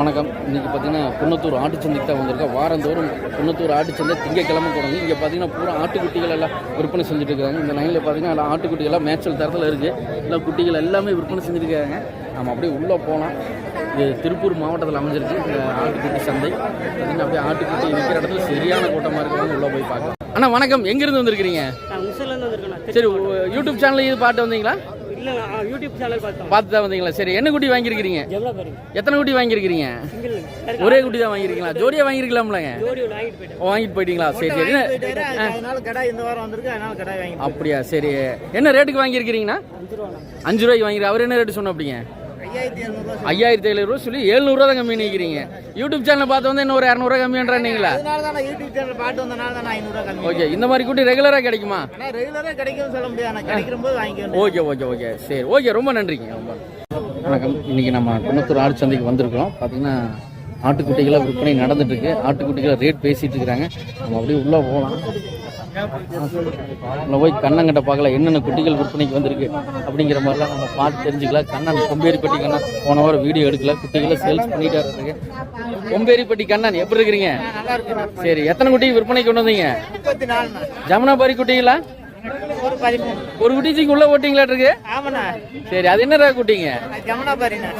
வணக்கம். இன்னைக்கு பார்த்தீங்கன்னா குன்னத்தூர் ஆட்டுச்சந்தைக்கு தான் வந்திருக்கோம். வாரந்தோறும் குன்னத்தூர் ஆட்டுச்சந்தை திங்கக்கிழமை தொடங்கி இங்கே பார்த்தீங்கன்னா பூரா ஆட்டுக்குட்டிகள் எல்லாம் விற்பனை செஞ்சுட்டு இருக்காங்க. இந்த லைனில் பார்த்தீங்கன்னா எல்லாம் ஆட்டுக்குட்டிகள்லாம் மேய்ச்சல் தரத்தில் இருக்குது எல்லாம் குட்டிகள் எல்லாமே விற்பனை செஞ்சுட்டு இருக்காங்க. நம்ம அப்படியே உள்ளே போகலாம் இது திருப்பூர் மாவட்டத்தில் அமைஞ்சிருக்கு இந்த ஆட்டுக்குட்டி சந்தை. பார்த்தீங்கன்னா அப்படியே ஆட்டுக்குட்டி விற்கிற இடத்துல சரியான கூட்டமாக இருக்கிறவங்க உள்ளே போய் பார்க்கலாம். அண்ணா வணக்கம். எங்கேருந்து வந்திருக்கிறீங்க? சரி யூடியூப் சேனல் இது பாட்டு வந்தீங்களா? பார்த்து தான் வந்தீங்களா? சரி என்ன குட்டி வாங்கியிருக்கிறீங்க? எத்தனை குட்டி வாங்கியிருக்கிறீங்க? ஒரே குட்டி தான் வாங்கியிருக்கீங்களா ஜோடியாக வாங்கியிருக்கலாம்லங்க. வாங்கிட்டு போயிட்டீங்களா? சரி சரி. அப்படியா சரி. என்ன ரேட்டுக்கு ரூபா அஞ்சு ரூபாய்க்கு வாங்கிரு அவர் என்ன ரேட்டு சொன்ன அப்படிங்க ஐயாயிரத்தி எழுநூறுவா சொல்லி எழுநூறுவா தான் கம்மி நிற்கிறீங்க யூடியூப் சேனல் பார்த்து வந்து இன்னும் ஒரு இரநூறுவா கம்மின்றீங்களா அதனால தான் நான் யூடியூப் சேனல் பாட்டு வந்தனால தான் நான் ஐநூறுவா கம்மி. ஓகே இந்த மாதிரி குட்டி ரெகுலராக கிடைக்குமா? ரெகுலராக கிடைக்கும்னு சொல்ல முடியாது ஓகே ஓகே ஓகே சரி ஓகே ரொம்ப நன்றிங்க ரொம்ப. வணக்கம். இன்னைக்கு நம்ம குன்னத்தூர் ஆடு சந்தைக்கு வந்திருக்கிறோம். பார்த்தீங்கன்னா ஆட்டுக்குட்டிகளை விற்பனை நடந்துட்டு இருக்கு ஆட்டுக்குட்டிகளை ரேட் பேசிட்டு இருக்கிறாங்க நம்ம அப்படியே உள்ளே போகலாம். நம்ம போய் கண்ணங்கிட்ட பார்க்கலாம் என்னென்ன குட்டிகள் விற்பனைக்கு வந்திருக்கு அப்படிங்கிற மாதிரிலாம் நம்ம பார்த்து தெரிஞ்சுக்கலாம் கண்ணன் கொம்பேரிப்பட்டி கண்ணன் போன வாரம் வீடியோ எடுக்கல குட்டிகளை சேல்ஸ் பண்ணிட்டு இருக்கு கொம்பேரிப்பட்டி கண்ணன் எப்படி இருக்கிறீங்க? சரி எத்தனை குட்டி விற்பனைக்கு கொண்டு வந்தீங்க? ஜமுனாபாரி குட்டிகளா? ஒரு ஒரு குட்டிக்கு உள்ள ஓட்டிங்களா இருக்கு? சரி அது என்ன குட்டிங்க?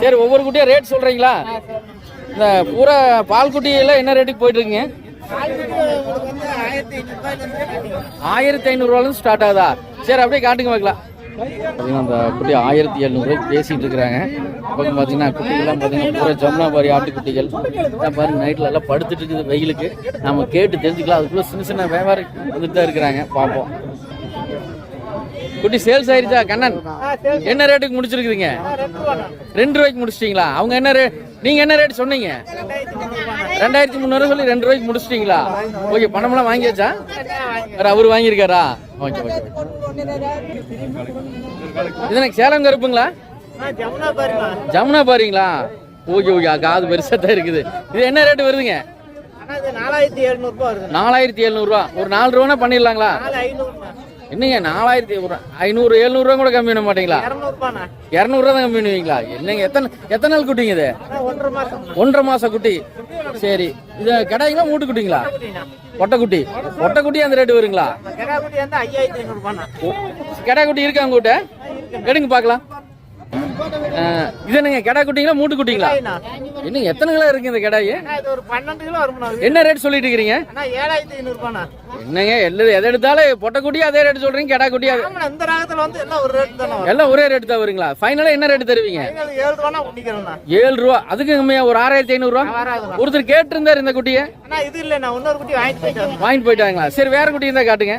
சரி ஒவ்வொரு குட்டியா ரேட் சொல்றீங்களா? இந்த பூரா பால் குட்டியெல்லாம் என்ன ரேட்டுக்கு போயிட்டு இருக்கீங்க? ஆயிரத்தி ஐநூறுபாயிலிருந்து ஆயிரத்தி ஸ்டார்ட் ஆகுதா? சரி அப்படியே காட்டுங்க பார்க்கலாம். பார்த்தீங்கன்னா அந்த குட்டி ஆயிரத்தி எழுநூறுவாய்க்கு பேசிகிட்டு இருக்கிறாங்க. பக்கம் பார்த்தீங்கன்னா குட்டிகள்லாம் பார்த்தீங்கன்னா பூரா ஜமுனாபாரி ஆட்டுக்குட்டிகள் எல்லாம் பாருங்க நைட்டில் எல்லாம் படுத்துட்டு இருக்குது வெயிலுக்கு. நம்ம கேட்டு தெரிஞ்சுக்கலாம். அதுக்குள்ளே சின்ன சின்ன வியாபாரம் வந்துட்டு தான் இருக்கிறாங்க. பார்ப்போம். குட்டி சேல்ஸ் ஆயிருச்சா கண்ணன்? என்ன ரேட்டுக்கு முடிச்சிருக்கிறீங்க? ரெண்டு ரூபாய்க்கு முடிச்சிட்டிங்களா? அவங்க என்ன ரே நீங்கள் என்ன ரேட் சொன்னீங்க? ரெண்டாயிரத்தி முந்நூறு சொல்லி ரெண்டு ரூபாய்க்கு முடிச்சிட்டீங்களா? ஓகே பணமெல்லாம் வாங்கியாச்சா வேற அவர் வாங்கியிருக்காரா? ஓகே ஓகே இது எனக்கு சேலம் கருப்புங்களா? ஜமுனா பாருங்களா. ஓகே ஓகே காது பெருசாக தான் இருக்குது. இது என்ன ரேட்டு வருதுங்க? நாலாயிரத்தி எழுநூறுபா ஒரு நாலு ரூபானா பண்ணிடலாங்களா? என்னங்க நாலாயிரத்தி ஐநூறு எழுநூறுவா கூட கம்மி பண்ண மாட்டீங்களா? இரநூறுவா தான் கம்மி பண்ணுவீங்களா? என்னங்க எத்தனை எத்தனை நாள் குட்டிங்க இது? ஒன்றரை மாசம். குட்டி. சரி இது கடாய்ங்களா மூட்டு குட்டிங்களா? ஒட்டக்குட்டி ஒட்டக்குட்டி அந்த ரேட்டு வருங்களா? கெடா குட்டி இருக்கா உங்ககிட்ட? எடுங்க பார்க்கலாம். இது என்னங்க கெடா குட்டிங்களா மூட்டு குட்டிங்களா. இன்னும் எத்தனை கிலோ இருக்கு இந்த கடாய். என்ன ரேட் சொல்லிட்டு இருக்கிறீங்க? என்னங்க எல்லா எதை எடுத்தாலும் பொட்டக்குட்டி அதே ரேட் சொல்றீங்க கெடா குட்டி அது ஆமாண்ணா இந்த ராகத்துல வந்து எல்லாம் ஒரு ரேட் தானே எல்லாம் ஒரே ரேட் தான் வருங்களா? ஃபைனலா என்ன ரேட் தருவீங்க? ஏழு குட்டிக்கிறேண்ணா ஏழு ரூபா. அதுக்கு கம்மியா ஒரு ஆறாயிரத்தி ஐநூறு ரூபா? ஒருத்தர் கேட்டிருந்தாரு இந்த குட்டியை? இது இல்லைண்ணா இன்னொரு குட்டி வாங்கிட்டு போயிட்டு வாங்கிட்டு போயிட்டாங்களா? சரி வேற குட்டி இருந்தா காட்டுங்க.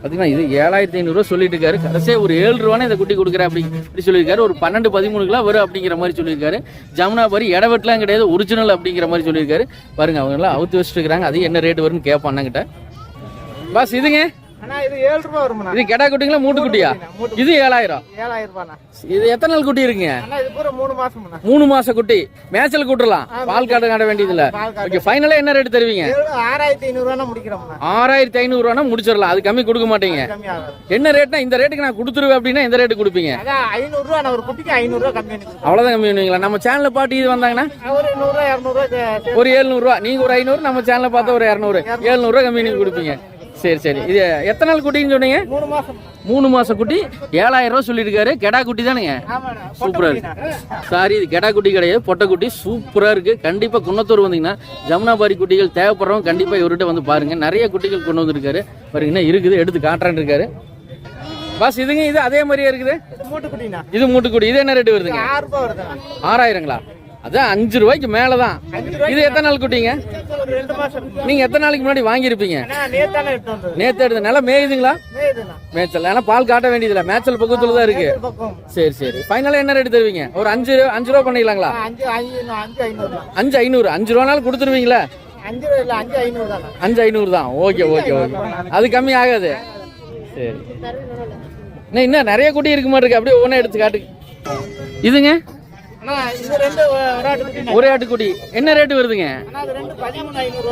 பார்த்தீங்கன்னா இது ஏழாயிரத்தி ஐநூறுரூவா சொல்லிட்டு இருக்காரு கடைசியாக ஒரு ஏழு ரூபானே இந்த குட்டி கொடுக்குறேன் அப்படி இப்படி சொல்லியிருக்காரு. ஒரு பன்னெண்டு பதிமூணு கிலோ வரும் அப்படிங்கிற மாதிரி சொல்லியிருக்காரு. ஜமுனாபாரி இடவெட்டலாம் கிடையாது ஒரிஜினல் அப்படிங்கிற மாதிரி சொல்லியிருக்காரு. பாருங்க அவங்களாம் அவுத்து வச்சுட்டு இருக்காங்க அது என்ன ரேட் வரும்னு கேட்போம் பஸ் பாஸ் இதுங்க? இது ஏழு ரூபா வரும்ண்ணா. இது கெடா குட்டிங்களா மூட்டு குட்டியா? இது ஏழாயிரம். ஏழாயிரம் ரூபாண்ணா. இது எத்தனை நாள் குட்டி இருக்குங்க? இது மூணு மாசம்ண்ணா. மூணு மாச குட்டி. மேய்ச்சல் கூட்டலாம் பால் காட்ட காட்ட. வேண்டியதில்ல. பால் காட்டு. ஓகே ஃபைனலாக என்ன ரேட் தருவீங்க? ஆறாயிரத்தி ஐநூறுவானா முடிக்கிறோம்ண்ணா. ஆறாயிரத்தி ஐநூறுரூவானா முடிச்சிடலாம். அது கம்மி கொடுக்க மாட்டீங்க. என்ன ரேட்னா இந்த ரேட்டுக்கு நான் கொடுத்துருவேன் அப்படின்னா எந்த ரேட்டு கொடுப்பீங்க? நான் ஒரு குட்டிக்கு ஐநூறுரூவா கம்மி அவ்வளோதான் கம்மி பண்ணுவீங்களா? நம்ம சேனலில் பாட்டு இது வந்தாங்கன்னா? ஒரு நூறுரூவா இரநூறுவா ஒரு எழுநூறுவா நீங்கள் ஒரு ஐநூறு நம்ம சேனலில் பார்த்தா ஒரு இரநூறு. எழுநூறுவா கம்மி பண்ணி கொடுப்பீங்க. சரி சரி. இது எத்தனை நாள் குட்டின்னு சொன்னீங்க? மூணு மாசம். குட்டி. ஏழாயிரம் ரூபா சொல்லியிருக்காரு. கெடா குட்டி தானுங்க? ஆமாண்ணா சூப்பரா இருக்கு. சாரி இது கெடா குட்டி கிடையாது. பொட்டை குட்டி சூப்பரா இருக்கு. கண்டிப்பா குன்னத்தூர் வந்தீங்கன்னா ஜமுனாபாரி குட்டிகள் தேவைப்படுறவங்க கண்டிப்பா இவர்கிட்ட வந்து பாருங்க. நிறைய குட்டிகள் கொண்டு வந்திருக்காரு. பாருங்க இன்னும் இருக்குது. எடுத்து காட்டுறான்னு இருக்காரு பாஸ் இதுங்க இது அதே மாதிரியே இருக்குது? இது மூட்டுக்குடி இது என்ன ரேட்டு வருதுங்க? ஆறாயிரங்களா? அதான் அஞ்சு ரூபாய்க்கு மேலே தான் இது எத்தனை நாள் குட்டிங்க? நீங்க எத்தனை நாளைக்கு முன்னாடி வாங்கியிருப்பீங்க? அண்ணா எடுத்து நேத்து எடுத்த நிலம் மேயுதுங்களா? மேய்ச்சல். ஏன்னா பால் காட்ட வேண்டியதில்லை. மேய்ச்சல் பக்கத்துல தான் இருக்கு. சரி சரி. ஃபைனலாக என்ன ரேட்டு தருவீங்க? ஒரு அஞ்சு அஞ்சு ரூபா பண்ணிக்கலாங்களா அஞ்சு ஐநூறு. அஞ்சு ரூபானாலும் கொடுத்துருவீங்களா? அஞ்சு ஐநூறு தான். Okay okay okay. அது கம்மி ஆகாது. சரி. இன்னும் நிறைய குட்டி இருக்க மாட்டிருக்கு அப்படியே ஒவ்வொன்றா எடுத்து காட்டு. இதுங்க? ஒரே ஆட்டுக்குட்டி என்ன ரேட்டு வருதுங்க? ஐநூறு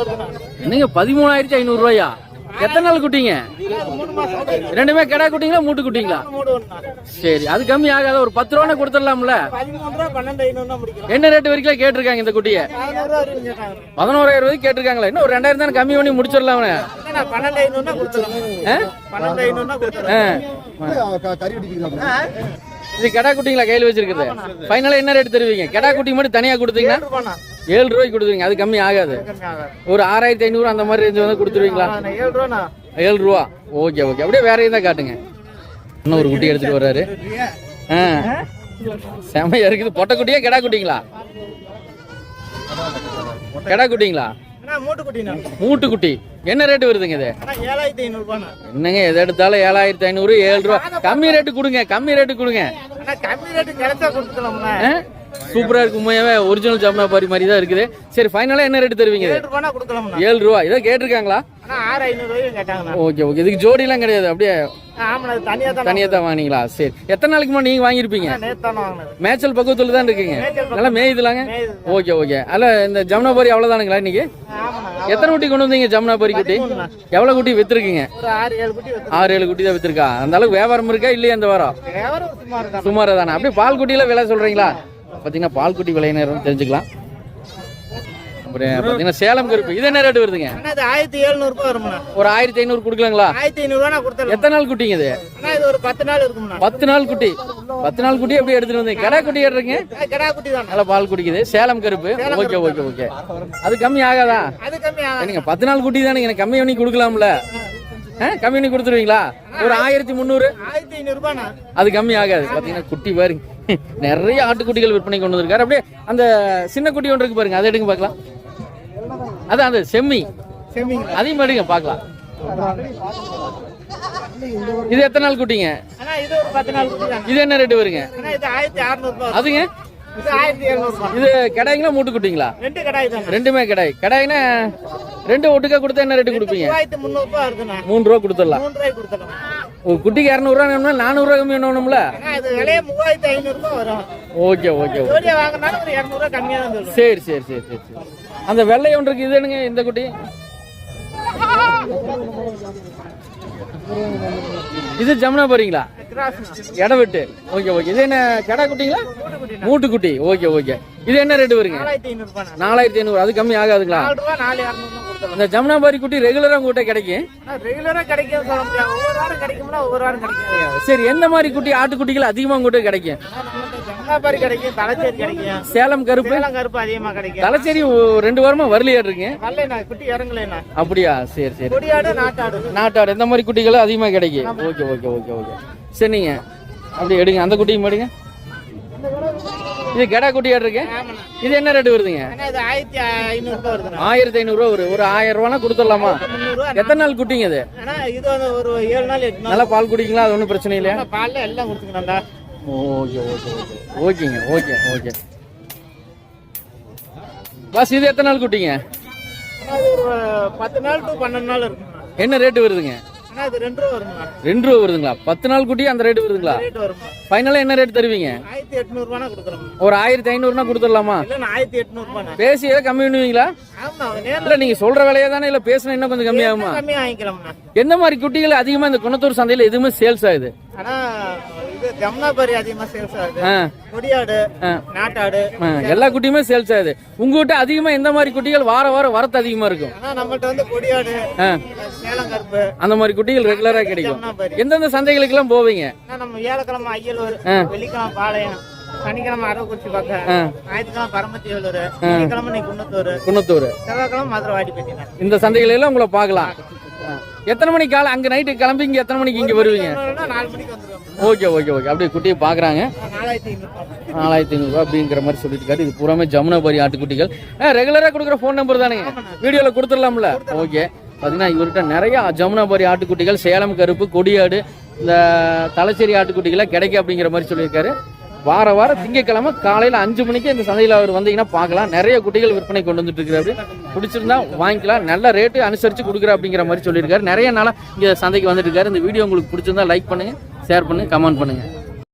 என்னங்க பதிமூணாயிரத்தி ஐநூறுரூவாயா எத்தனை நாள் குட்டிங்க? ரெண்டுமே கிடா குட்டிங்களா மூட்டு குட்டிங்களா? சரி அது கம்மி ஆகாத? ஒரு பத்து ரூபா கொடுத்துடலாம்ல ஐநூறு என்ன ரேட் வரைக்கும் கேட்டிருக்காங்க இந்த குட்டியை? வரைக்கும் பதினோராயிரம் ரூபாய்க்கு கேட்டிருக்காங்களா. இன்னும் ஒரு ரெண்டாயிரம் தானே கம்மி பண்ணி முடிச்சிடலாம் பன்னெண்டு ஐநூறுனா இது கெடா குட்டிங்களா கையில் வச்சிருக்கிறது ஃபைனலாக என்ன ரேட் தருவீங்க? கெடா குட்டி மட்டும் தனியாக கொடுத்தீங்கன்னா ஏழு ரூபாய்க்கு கொடுத்துருவீங்க அது கம்மி ஆகாது. ஒரு ஆறாயிரத்தி ஐநூறு அந்த மாதிரி ரேஞ்சு வந்து கொடுத்துருவீங்களா? ஏழு ஏழு ரூபா. ஓகே ஓகே அப்படியே வேற எதாவது காட்டுங்க. இன்னும் ஒரு குட்டி எடுத்துட்டு வர்றாரு. ஆ. செமையா இருக்குது. பொட்டை குட்டியா கெடா குட்டிங்களா? கெடா குட்டிங்களா? அண்ணா மூட்டு குட்டிண்ணா மூட்டு குட்டி என்ன ரேட்டு வருதுங்க இது? என்னங்க எதை எடுத்தாலும் ஏழாயிரத்தி ஐநூறு ஏழு ரூபா. கம்மி ரேட்டு கொடுங்க கம்மி ரேட்டு கொடுங்க? சூப்பரா இருக்கு உண்மையாவே ஒரிஜினல் ஜமுனா பாரி மாதிரி தான் இருக்குது. சரி ஃபைனலா என்ன ரேட்டு தருவீங்க ஏழு ரூபா. இதை கேட்டிருக்காங்களா? ஆறு ஐநூறு ஓகே ஓகே. இதுக்கு ஜோடிலாம் கிடையாது அப்படியே தனியாக தான் தனியாக தான் வாங்கினீங்களா? சரி. எத்தனை நாளைக்கு முன்னாடி நீங்க வாங்கியிருப்பீங்க? மேய்ச்சல் பக்கத்துல தான் இருக்கீங்க. நல்லா மேயுதுலாங்க? மேயுது. Okay okay. அல்ல இந்த ஜமுனா பாரி அவ்வளோதானுங்களா இன்னைக்கு எத்தனை குட்டி கொண்டு வந்தீங்க ஜமுனா பாரி குட்டி எவ்வளோ குட்டி வித்துருக்கீங்க? ஒரு ஆறு ஏழு குட்டி தான் வித்துருக்கா? அந்த அளவுக்கு வியாபாரம் இருக்கா இல்லையா இந்த வாரம்? தானே. அப்படியே பால் குட்டியில விலை சொல்றீங்களா? பார்த்தீங்கன்னா பால் குட்டி விலை நேரம் தெரிஞ்சுக்கலாம். அப்புறம் பார்த்தீங்கன்னா சேலம் கருப்பு. இது என்ன ரேட்டு வருதுங்க? ஆயிரத்தி எழுநூறுபா வரும்ண்ணா. ஒரு ஆயிரத்தி ஐநூறு கொடுக்கலாங்களா? ஆயிரத்தி ஐநூறுவா எத்தனை நாள் குட்டிங்க இது? ஒரு பத்து நாள் இருக்கும்ண்ணா. பத்து நாள் குட்டி. பத்து நாள் குட்டி எப்படி எடுத்துட்டு வந்தீங்க? கடை குட்டி அண்ணா, கிடா குட்டி தான். நல்லா பால் குடிக்குது. சேலம் கருப்பு. ஓகே ஓகே ஓகே அது கம்மி ஆகாதா? அது கம்மி ஆகாது. நீங்க பத்து நாள் குட்டி தானே எனக்கு கம்மி பண்ணி கொடுக்கலாம்ல? கம்மி பண்ணி கொடுத்துருவீங்களா? ஒரு ஆயிரத்தி முந்நூறு. ஆயிரத்தி ஐநூறுபாண்ணா அது கம்மி ஆகாது. பாத்தீங்கன்னா குட்டி பாருங்க. நிறைய ஆட்டுக்குட்டிகள் விற்பனை கொண்டு வந்திருக்காரு. அப்படியே அந்த சின்ன குட்டி ஒன்று இருக்கு பாருங்க. அதை எடுங்க பார்க்கலாம். அதான் அந்த செம்மி அதையும் எடுங்க பார்க்கலாம். இது எத்தனை நாள் குட்டிங்க? இது என்ன ரேட்டு வருங்க? அதுங்க? இது கடாய்ங்களா மூட்டு குட்டிங்களா? ரெண்டுமே கடாய். கடாய்னா ரெண்டு ஒட்டுக்கா கொடுத்தா என்ன ரேட்டு கொடுப்பீங்க? மூணு ரூபா கொடுத்துடலாம். ஒரு குட்டிக்கு இரநூறுவா வேணும்னா நானூறுரூவா கம்மி விலையே மூவாயிரத்தி ஐநூறுபா வரும். Okay okay okay. ஜோடியா வாங்கினாலும் ஒரு இரநூறுவா கம்மியாக தான் சொல்லுவேன் சரி சரி சரி சரி சரி. அந்த வெள்ளை ஒன்று இருக்கு இது என்னங்க இந்த குட்டி? இது ஜமுனா போறீங்களா? இடம் விட்டு. Okay okay. இது என்ன கடா குட்டிங்களா? மூட்டு குட்டி ஓகே ஓகே. இது என்ன ரேட்டு வருங்க? நாலாயிரத்தி ஐநூறு. அது கம்மி ஆகாதுங்களா? இந்த ஜமுனாபாரி குட்டி ரெகுலரா உங்ககிட்ட கிடைக்கும். சரி எந்த மாதிரி குட்டி ஆட்டுக்குட்டிகள் அதிகமா உங்ககிட்ட கிடைக்கும்? ஜமுனாபாரி கிடைக்கும் தலைச்சேரி கிடைக்கும் சேலம் கருப்பு? சேலம் கருப்பு அதிகமாக கிடைக்கும் தலைச்சேரி ரெண்டு வாரமா வரலையா இருக்கீங்க வரலண்ணா குட்டி இறங்கலைண்ணா. அப்படியா? சரி சரி. நாட்டாடு. நாட்டாடு. இந்த மாதிரி குட்டிகளும் அதிகமாக கிடைக்கும். Okay okay okay okay. சரி நீங்க அப்படி எடுங்க. அந்த குட்டியும் எடுங்க. இது கெடா குட்டி இருக்கு. இது என்ன ரேட்டு வருதுங்க? ஆயிரத்தி ஐநூறுரூவா ஒரு ஒரு ஆயிரம் ரூபானா கொடுத்துடலாமா? எத்தனை நாள் குட்டிங்க இது? ஒரு ஏழு நாள் நல்லா பால் குடிங்களா அது ஒன்றும் பிரச்சனை இல்லையா? பால்ல எல்லாம் கொடுத்துக்கலாம்டா ஓகே ஓகே ஓகே. ஓகேங்க ஓகே ஓகே. பஸ் இது எத்தனை நாள் குட்டிங்க? பத்து நாள் டு பன்னெண்டு நாள் என்ன ரேட்டு வருதுங்க? ரெண்டு ரூபா வருதுங்களா? பத்து நாள் குட்டி அந்த வருதுங்களா? ரேட் வருமா ஃபைனலாக என்ன ரேட் தருவீங்க? ஒரு ஆயிரத்தி ஐநூறுனா கொடுத்துடலாமா? பேசி ஏதாவது கம்மி பண்ணுவீங்களா? இல்ல நீங்க சொல்ற விலையே தானே இல்ல பேசினா இன்னும் கொஞ்சம் கம்மியாகுமா? எந்த மாதிரி குட்டிகள் அதிகமா இந்த குணத்தூர் சந்தையில எதுவுமே சேல்ஸ் ஆகுது? ஜமுனாபாரி அதிகமா சேல்ஸ் ஆகுது. கொடியாடு நாட்டாடு. எல்லா குட்டியுமே சேல்ஸ் ஆகுது. உங்ககிட்ட அதிகமா எந்த மாதிரி குட்டிகள் வார வாரம் வரத்து அதிகமா இருக்கும்? ஆனா நம்மள்ட்ட வந்து கொடியாடு ஆ, சேலம் கருப்பு அந்த மாதிரி குட்டிகள் ரெகுலரா கிடைக்கும். எந்தெந்த சந்தைகளுக்கு எல்லாம் போவீங்க நம்ம ஏழக்கிழமை ஐயலூர். வெள்ளிக்கிழமை பாளையம் சனிக்கிழமை அரவக்குறிச்சி பக்கம். ஞாயிற்றுக்கிழமை பரமத்தி வேலூர் வெள்ளிக்கிழமை நீ குன்னத்தூர். குணத்தூர் செவ்வாய்க்கிழமை மதுரை வாடிப்பட்டி இந்த சந்தைகள் எல்லாம் உங்களை பார்க்கலாம். எத்தனை மணிக்கு காலை அங்க நைட்டு கிளம்பி இங்க எத்தனை மணிக்கு இங்க வருவீங்க? ஓகே ஓகே ஓகே அப்படியே குட்டியை பாக்குறாங்க நாலாயிரத்தி ஐநூறு நாலாயிரத்தி ஐநூறுரூவா அப்படிங்கிற மாதிரி சொல்லியிருக்காரு இது பூராமே ஜமுனாபாரி ஆட்டுக்குட்டிகள். ரெகுலராக கொடுக்குற ஃபோன் நம்பர் தானேங்க வீடியோவில் கொடுத்துடலாம்ல? ஓகே பார்த்தீங்கன்னா இவர்கிட்ட நிறைய ஜமுனாபாரி ஆட்டுக்குட்டிகள் சேலம் கருப்பு கொடியாடு இந்த தலைச்சேரி ஆட்டுக்குட்டிகளை கிடைக்கும் அப்படிங்கிற மாதிரி சொல்லியிருக்காரு. வார வாரம் திங்கக்கிழமை காலையில் அஞ்சு மணிக்கு இந்த சந்தையில் அவர் வந்தீங்கன்னா பார்க்கலாம். நிறைய குட்டிகள் விற்பனை கொண்டு வந்துட்டு இருக்கிறாரு பிடிச்சிருந்தா வாங்கிக்கலாம். நல்ல ரேட்டு அனுசரித்து கொடுக்குற அப்படிங்கிற மாதிரி சொல்லியிருக்காரு. நிறைய நாளாக இங்கே சந்தைக்கு வந்துட்டு இருக்காரு இந்த வீடியோ உங்களுக்கு பிடிச்சிருந்தா லைக் பண்ணுங்க ஷேர் பண்ணுங்க கமெண்ட் பண்ணுங்க.